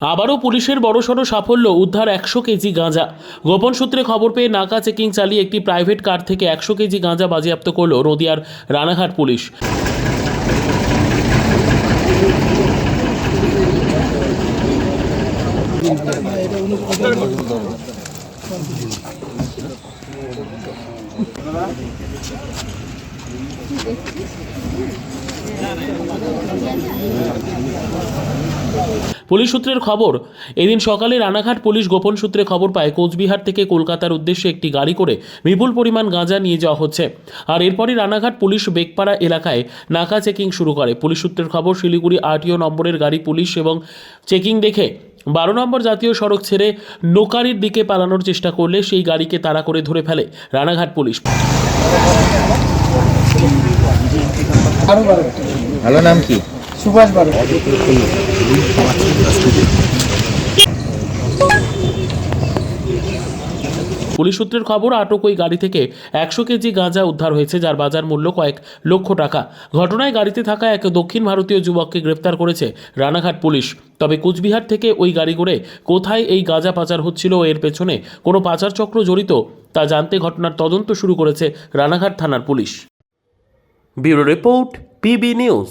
আবারও পুলিশের বড়সড় সাফল্য, উদ্ধার একশো কেজি গাঁজা। গোপন সূত্রে খবর পেয়ে নাকা চেকিং চালিয়ে একটি প্রাইভেট কার থেকে একশো কেজি গাঁজা বাজেয়াপ্ত করল নদিয়ার রানাঘাট পুলিশ। পুলিশ সূত্রের খবর এদিন সকালে রানাঘাট পুলিশ গোপন সূত্রে খবর পায় কোচবিহার থেকে কলকাতার উদ্দেশ্যে একটি গাড়ি করে বিপুল পরিমাণ গাঁজা নিয়ে যাওয়া হচ্ছে। আর এরপরই রানাঘাট পুলিশ বেগপাড়া এলাকায় নাকা চেকিং শুরু করে। পুলিশ সূত্রের খবর শিলিগুড়ি আরটিও নম্বরের গাড়ি পুলিশ এবং চেকিং দেখে বারো নম্বর জাতীয় সড়ক ছেড়ে নোকারির দিকে পালানোর চেষ্টা করলে সেই গাড়িকে তাড়া করে ধরে ফেলে রানাঘাট পুলিশ। ভালো নাম কি? সুভাষ বারো। পুলিশ সূত্রের খবর আটক ওই গাড়ি থেকে একশো কেজি গাঁজা উদ্ধার হয়েছে যার বাজার মূল্য কয়েক লক্ষ টাকা। ঘটনায় গাড়িতে থাকা এক দক্ষিণ ভারতীয় যুবককে গ্রেপ্তার করেছে রানাঘাট পুলিশ। তবে কুচবিহার থেকে ওই গাড়ি করে কোথায় এই গাঁজা পাচার হচ্ছিল এর পেছনে কোনো পাচার চক্র জড়িত তা জানতে ঘটনার তদন্ত শুরু করেছে রানাঘাট থানার police. Bureau report PB news.